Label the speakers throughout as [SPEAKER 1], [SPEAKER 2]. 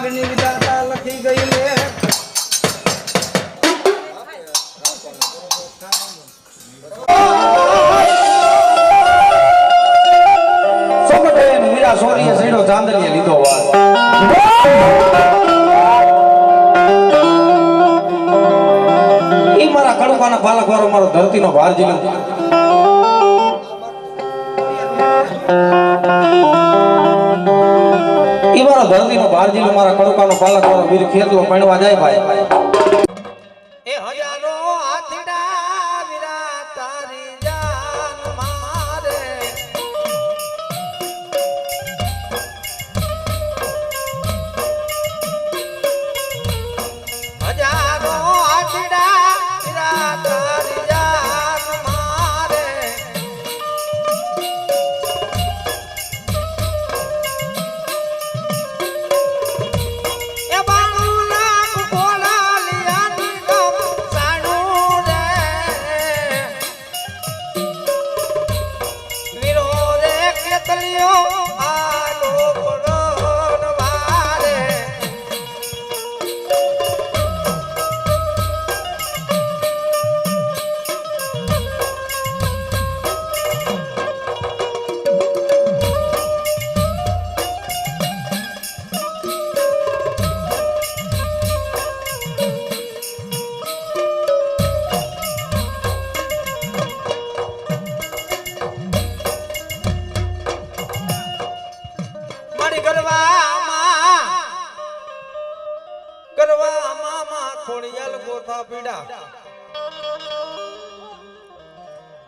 [SPEAKER 1] ભાગની વિધાતા લખી ગઈ લે. સોરીએ સીડો ચાંદનીએ લીધો વાત મારા કડકાના પાલક વાળો મારો ધરતીનો ભાર જીલો ઈ મારો ધરતીનો ભાર જીલો મારા કડકાનો પાલક વાળો વીર ખેતલો પણવા જાય ભાઈ. करियो ખોડિયાલ ગોથા પીડા.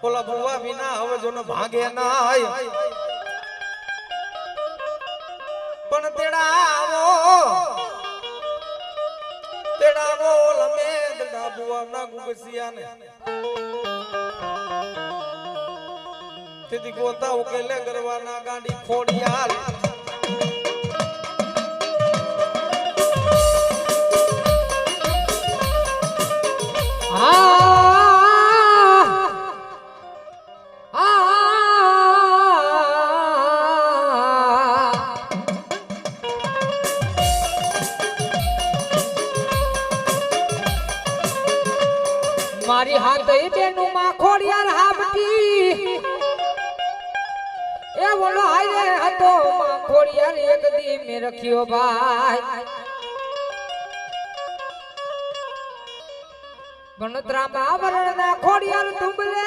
[SPEAKER 1] ઓલા ભુવા વિના હવે જોને ભાગે નાય. પણ તેડાવો તેડાવો લમે દડા ભુવા ના ગુગસિયા ને તેથી ગોતા ઉકેલે કરવાના ગાડી ખોડિયાલ
[SPEAKER 2] મારી હાથ તેનું માખોડિયાર હાબટી એ બોલો હાય હતો માખોડિયાર, એક દી મે રખ્યો ભાઈ. ગણતરા માં વરણ ના ખોડિયાર તુંબલે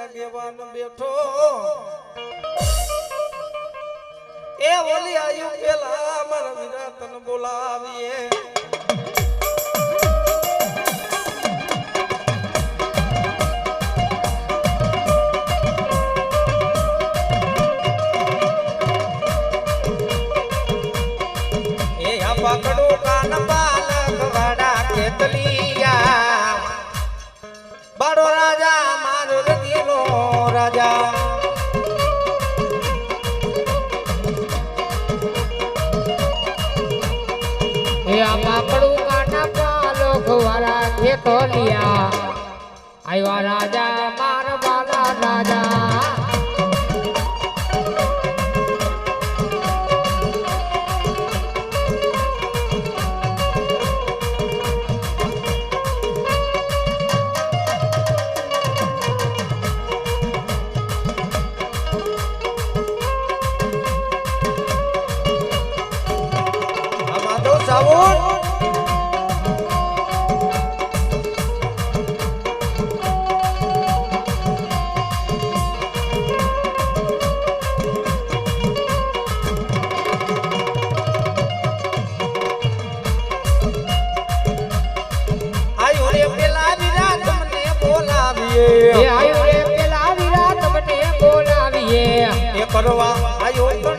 [SPEAKER 1] આગેવાન બેઠો. એ ઓલી આયુ પેલા મારા વિરાતન બોલાવીએ.
[SPEAKER 2] રાજા. એ
[SPEAKER 1] આ
[SPEAKER 2] પાપડું કાટા પાલો
[SPEAKER 1] ખોવારા ઘેતો લિયા આવ્યા રાજા મારવાના રાજા. એ
[SPEAKER 2] કરવા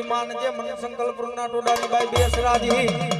[SPEAKER 1] તેથી માન જે મને સંકલ્પ ના ટોડાની ભાઈ બેસરાજી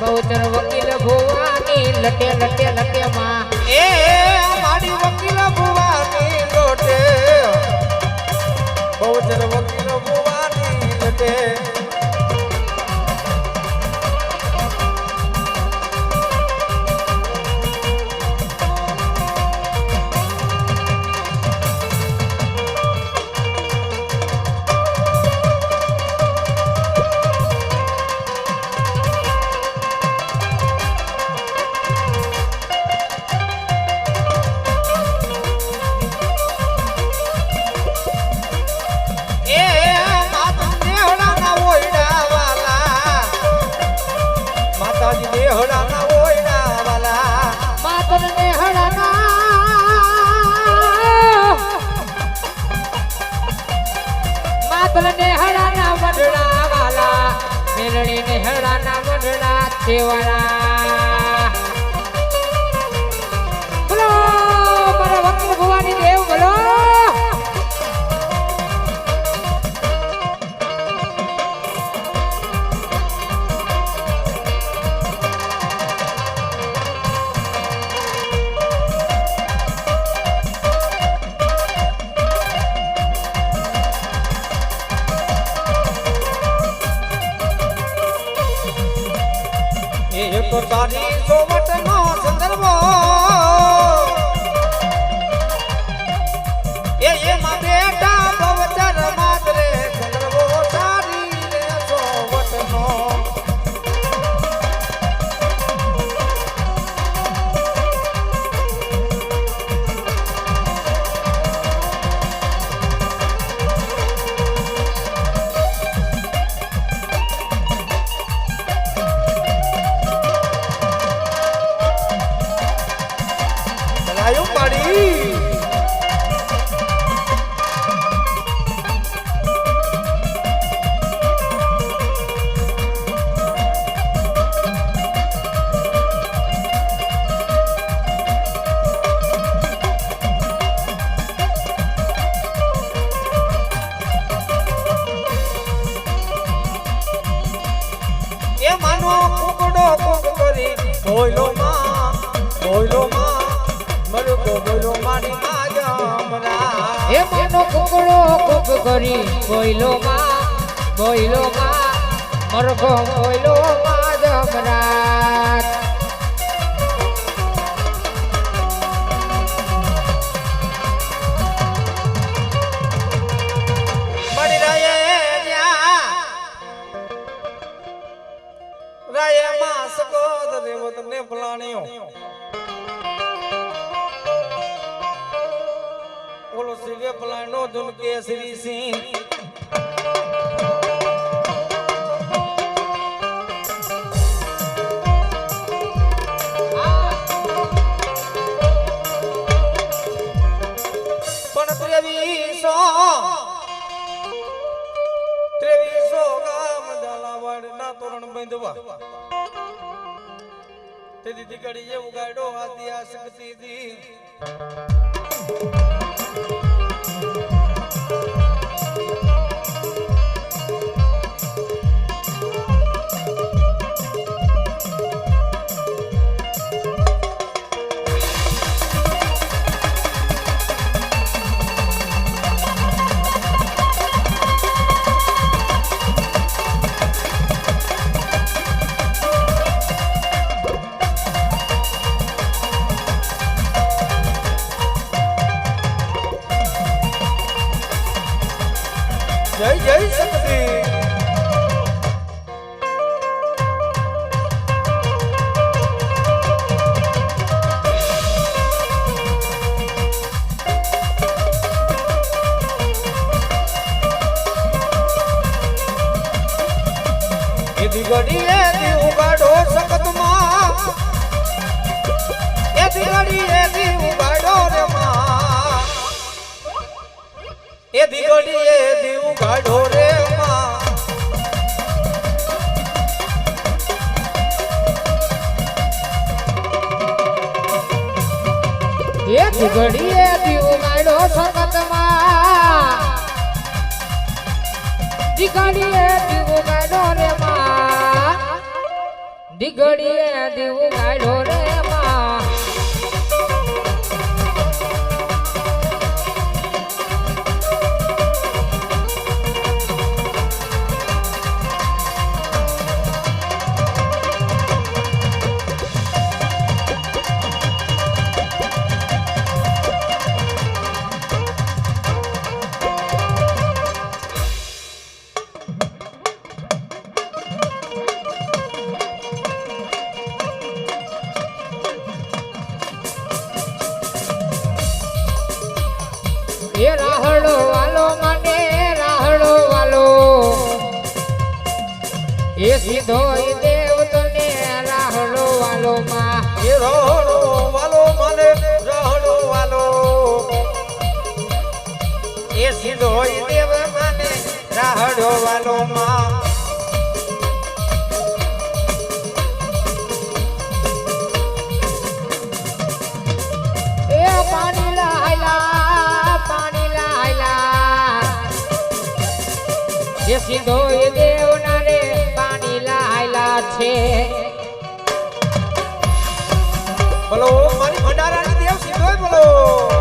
[SPEAKER 2] બહુચર વકીલ ભુવાની, લટે લટે લટે માં.
[SPEAKER 1] એ, મારી વકીલ ભુવાની, લોટે. બહુચર વકીલ ભુવાની, લોટે.
[SPEAKER 2] ને હળના વડડા
[SPEAKER 1] એ તો તારી સોવટનો સંદર્ભો
[SPEAKER 2] કુકડો કુક કરી બોયલો માં બોયલો માં મરખો બોયલો માં
[SPEAKER 1] જમરાત રાયે માં સકોદ ફલાણીઓ શ્રી ફલાણો ધુન કેસરી સિંહ. પણ ત્રેવીસો ત્રેવીસો ગામ ઝાલાવાડ ના તોરણ બાંધવા. તે દીદી કડી જેવું ગાડો હાથી આ શક્તિ દી જય જય શક્તિ એથી ઘડીએ
[SPEAKER 2] દીવ ગાડો સખતમાં દીઘડીએ દીવ ગાડો રે માં. દીઘડીએ દીવ ગાડો રે ઈ દેવ તને રાહડો વાલો માં.
[SPEAKER 1] એ રોડો વાલો મને રોડો વાલો. એ સીધો દેવ મને રાહડો વાલો માં.
[SPEAKER 2] પાણી લાયલા પાણી લાયલા. એ સીધો ઈ છે.
[SPEAKER 1] બોલો મારી ભંડારાની દેવ સીધો બોલો.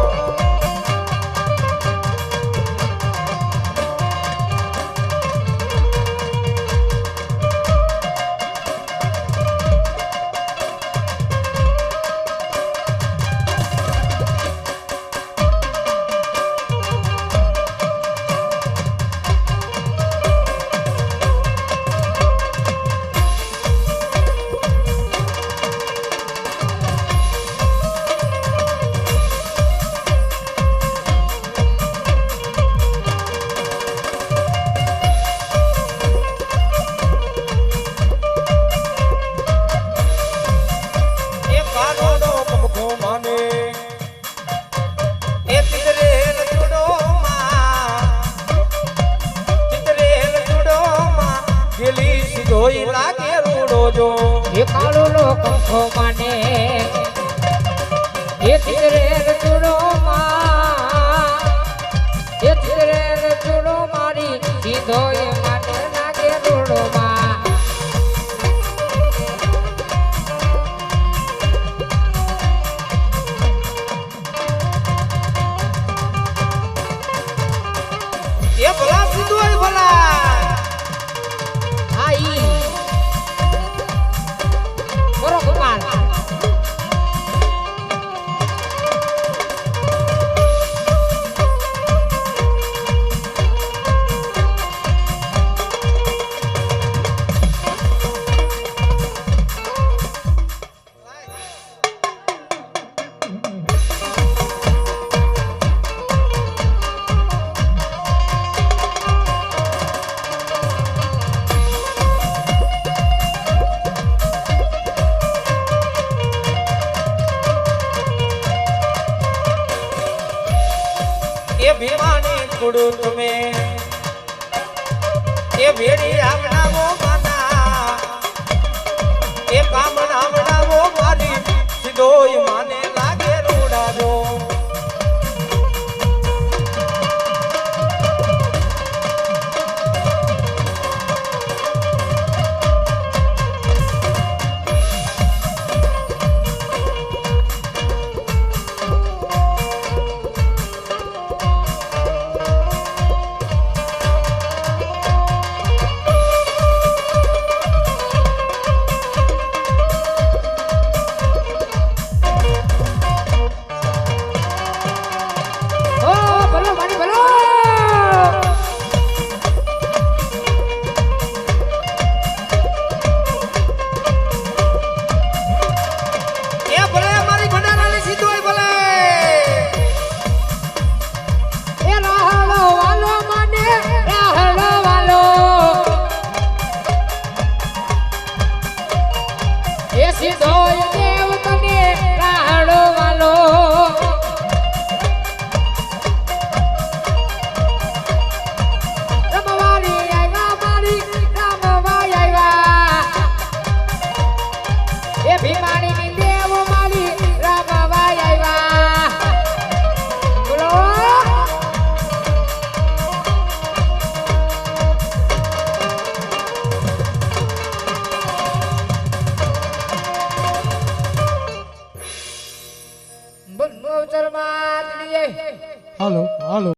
[SPEAKER 1] રણછોડું તમે એ
[SPEAKER 2] સીધો